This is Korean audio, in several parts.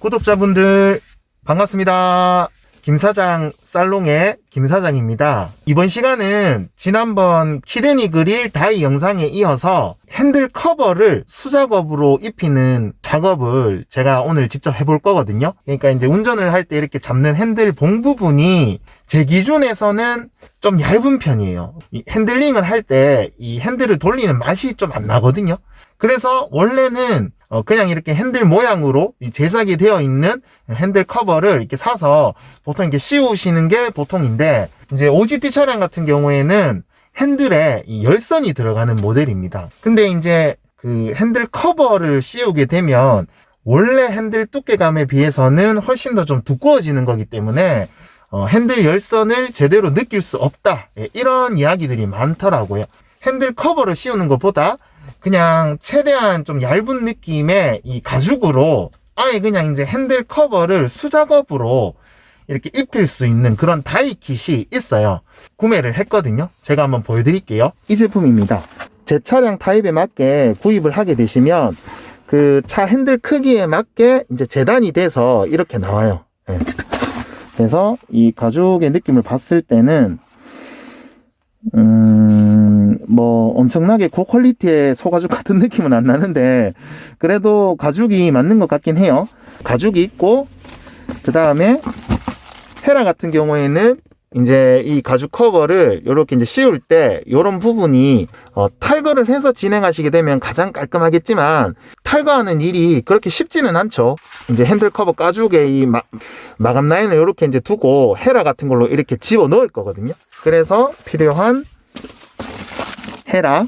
구독자분들 반갑습니다. 김사장 살롱의 김사장입니다. 이번 시간은 지난번 키데니 그릴 다이 영상에 이어서 핸들 커버를 수작업으로 입히는 작업을 제가 오늘 직접 해볼 거거든요. 그러니까 이제 운전을 할 때 이렇게 잡는 핸들 봉 부분이 제 기준에서는 좀 얇은 편이에요. 이 핸들링을 할 때 이 핸들을 돌리는 맛이 좀 안 나거든요. 그래서 원래는 어, 그냥 이렇게 핸들 모양으로 이 제작이 되어 있는 핸들 커버를 이렇게 사서 보통 이렇게 씌우시는 게 보통인데 이제 OGT 차량 같은 경우에는 핸들에 이 열선이 들어가는 모델입니다. 근데 이제 그 핸들 커버를 씌우게 되면 원래 핸들 두께감에 비해서는 훨씬 더 좀 두꺼워지는 거기 때문에 어, 핸들 열선을 제대로 느낄 수 없다. 예, 이런 이야기들이 많더라고요. 핸들 커버를 씌우는 것보다 그냥 최대한 좀 얇은 느낌의 이 가죽으로 아예 그냥 이제 핸들 커버를 수작업으로 이렇게 입힐 수 있는 그런 다이킷이 있어요. 구매를 했거든요. 제가 한번 보여드릴게요. 이 제품입니다. 제 차량 타입에 맞게 구입을 하게 되시면 그 차 핸들 크기에 맞게 이제 재단이 돼서 이렇게 나와요. 예. 그래서 이 가죽의 느낌을 봤을 때는 음, 뭐, 엄청나게 고퀄리티의 소가죽 같은 느낌은 안 나는데, 그래도 가죽이 맞는 것 같긴 해요. 가죽이 있고, 그 다음에, 헤라 같은 경우에는, 이제 이 가죽 커버를 이렇게 이제 씌울 때, 요런 부분이, 어, 탈거를 해서 진행하시게 되면 가장 깔끔하겠지만, 탈거하는 일이 그렇게 쉽지는 않죠. 이제 핸들 커버 가죽에 이 마, 마감 라인을 이렇게 이제 두고, 헤라 같은 걸로 이렇게 집어 넣을 거거든요. 그래서 필요한 헤라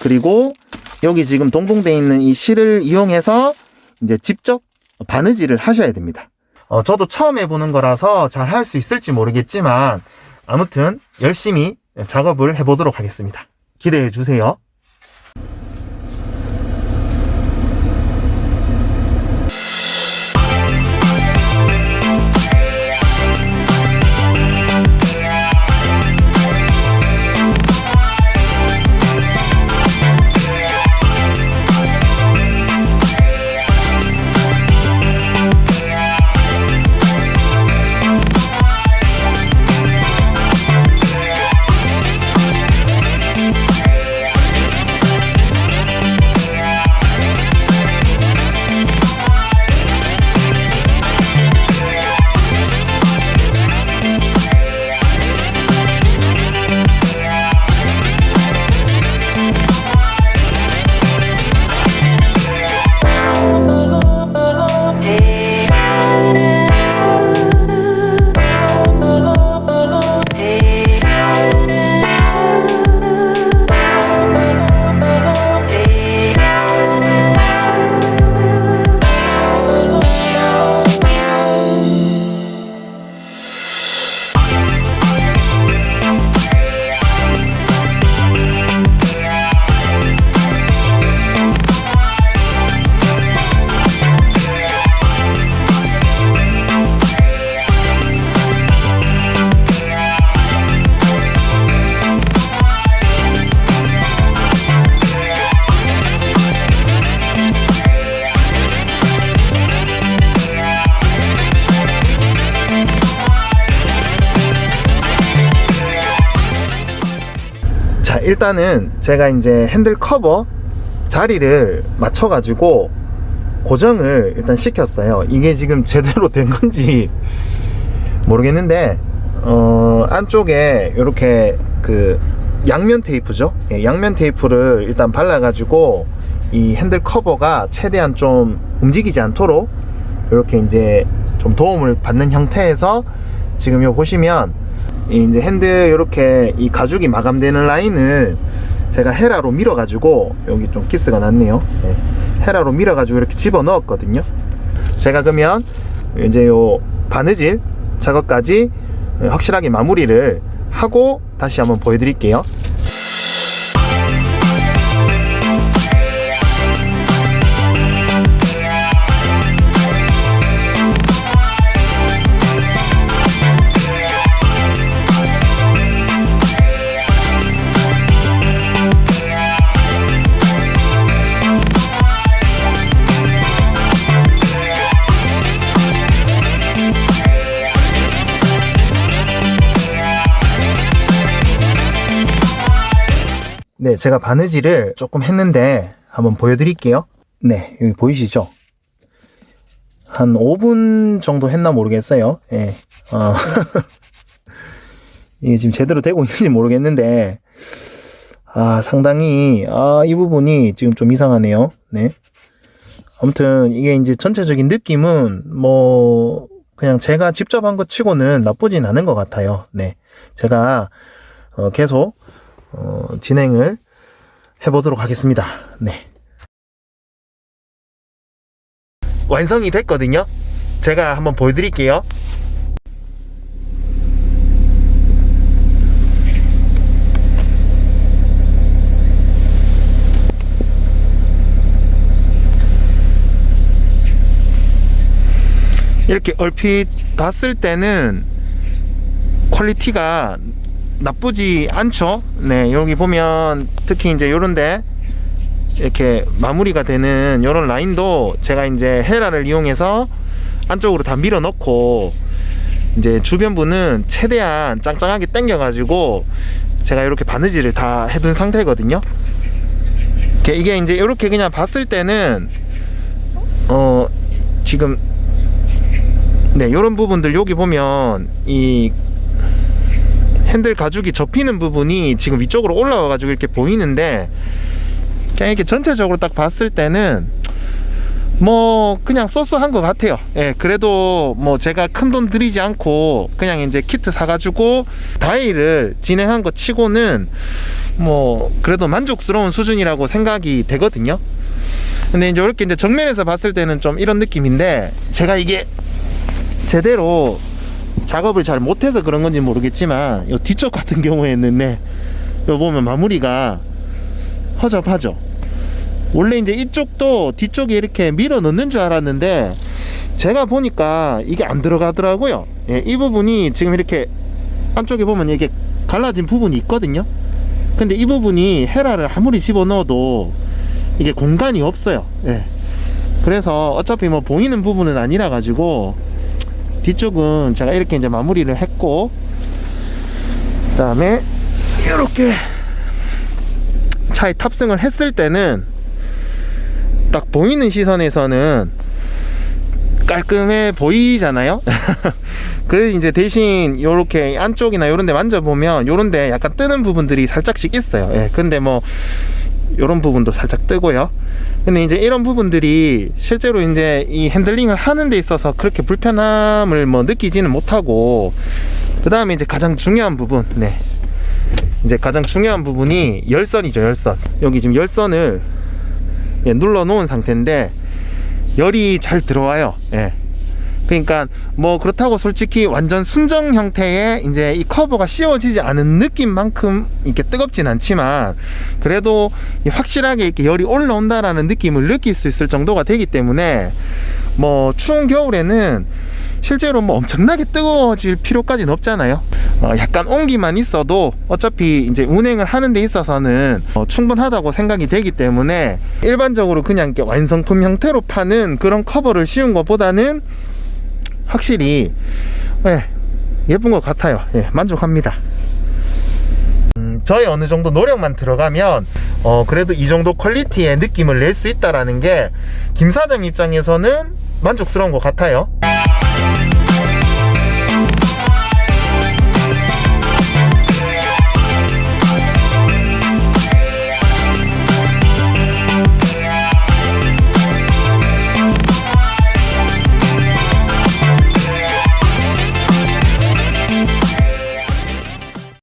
그리고 여기 지금 동봉되어 있는 이 실을 이용해서 이제 직접 바느질을 하셔야 됩니다. 어, 저도 처음 해보는 거라서 잘 할 수 있을지 모르겠지만 아무튼 열심히 작업을 해보도록 하겠습니다. 기대해 주세요. 일단은 제가 이제 핸들 커버 자리를 맞춰가지고 고정을 일단 시켰어요. 이게 지금 제대로 된 건지 모르겠는데, 어, 안쪽에 이렇게 그 양면 테이프죠. 예, 양면 테이프를 일단 발라가지고 이 핸들 커버가 최대한 좀 움직이지 않도록 이렇게 이제 좀 도움을 받는 형태에서 지금 요 보시면 이 이제 핸들 이렇게 이 가죽이 마감되는 라인을 제가 헤라로 밀어가지고 여기 좀 키스가 났네요. 예, 헤라로 밀어가지고 이렇게 집어 넣었거든요. 제가 그러면 이제 요 바느질 작업까지 확실하게 마무리를 하고 다시 한번 보여드릴게요. 네, 제가 바느질을 조금 했는데 한번 보여드릴게요. 네, 여기 보이시죠? 한 5분 정도 했나 모르겠어요. 예. 어. 이게 지금 제대로 되고 있는지 모르겠는데, 아, 상당히, 아, 이 부분이 지금 좀 이상하네요. 네. 아무튼, 이게 이제 전체적인 느낌은, 뭐, 그냥 제가 직접 한 것 치고는 나쁘진 않은 것 같아요. 네. 제가, 어, 계속, 어, 진행을 해보도록 하겠습니다. 네. 완성이 됐거든요. 제가 한번 보여드릴게요. 이렇게 얼핏 봤을 때는 퀄리티가 나쁘지 않죠. 네, 여기 보면 특히 이제 요런데 이렇게 마무리가 되는 요런 라인도 제가 이제 헤라를 이용해서 안쪽으로 다 밀어 넣고 이제 주변부는 최대한 짱짱하게 당겨 가지고 제가 이렇게 바느질을 다 해둔 상태거든요. 이게 이제 이렇게 그냥 봤을 때는 어 지금 네 요런 부분들 여기 보면 이 핸들 가죽이 접히는 부분이 지금 위쪽으로 올라와 가지고 이렇게 보이는데 그냥 이렇게 전체적으로 딱 봤을 때는 뭐 그냥 쏘쏘한 것 같아요. 예, 그래도 뭐 제가 큰 돈 들이지 않고 그냥 이제 키트 사가지고 다이를 진행한 것 치고는 뭐 그래도 만족스러운 수준이라고 생각이 되거든요. 근데 이제 이렇게 이제 정면에서 봤을 때는 좀 이런 느낌인데 제가 이게 제대로 작업을 잘 못해서 그런 건지 모르겠지만 이 뒤쪽 같은 경우에는 네, 요 보면 마무리가 허접하죠. 원래 이제 이쪽도 뒤쪽에 이렇게 밀어 넣는 줄 알았는데 제가 보니까 이게 안 들어가더라고요. 예, 이 부분이 지금 이렇게 안쪽에 보면 이게 갈라진 부분이 있거든요. 근데 이 부분이 헤라를 아무리 집어 넣어도 이게 공간이 없어요. 예. 그래서 어차피 뭐 보이는 부분은 아니라 가지고 뒤쪽은 제가 이렇게 이제 마무리를 했고 그 다음에 이렇게 차에 탑승을 했을 때는 딱 보이는 시선에서는 깔끔해 보이잖아요. 그 이제 대신 요렇게 안쪽이나 요런 데 만져보면 요런 데 약간 뜨는 부분들이 살짝씩 있어요. 예. 근데 뭐 요런 부분도 살짝 뜨고요. 근데 이제 이런 부분들이 실제로 이제 이 핸들링을 하는 데 있어서 그렇게 불편함을 뭐 느끼지는 못하고 그 다음에 이제 가장 중요한 부분, 네. 이제 가장 중요한 부분이 열선이죠, 열선. 여기 지금 열선을 예, 눌러 놓은 상태인데 열이 잘 들어와요. 예. 그러니까 뭐 그렇다고 솔직히 완전 순정 형태의 이제 이 커버가 씌워지지 않은 느낌만큼 이렇게 뜨겁진 않지만 그래도 이 확실하게 이렇게 열이 올라온다라는 느낌을 느낄 수 있을 정도가 되기 때문에 뭐 추운 겨울에는 실제로 뭐 엄청나게 뜨거워질 필요까지는 없잖아요. 어, 약간 온기만 있어도 어차피 이제 운행을 하는 데 있어서는 어, 충분하다고 생각이 되기 때문에 일반적으로 그냥 이렇게 완성품 형태로 파는 그런 커버를 씌운 것보다는 확실히 예, 예쁜 것 같아요. 예, 만족합니다. 음, 저의 어느 정도 노력만 들어가면 어, 그래도 이 정도 퀄리티의 느낌을 낼 수 있다라는 게 김 사장 입장에서는 만족스러운 것 같아요.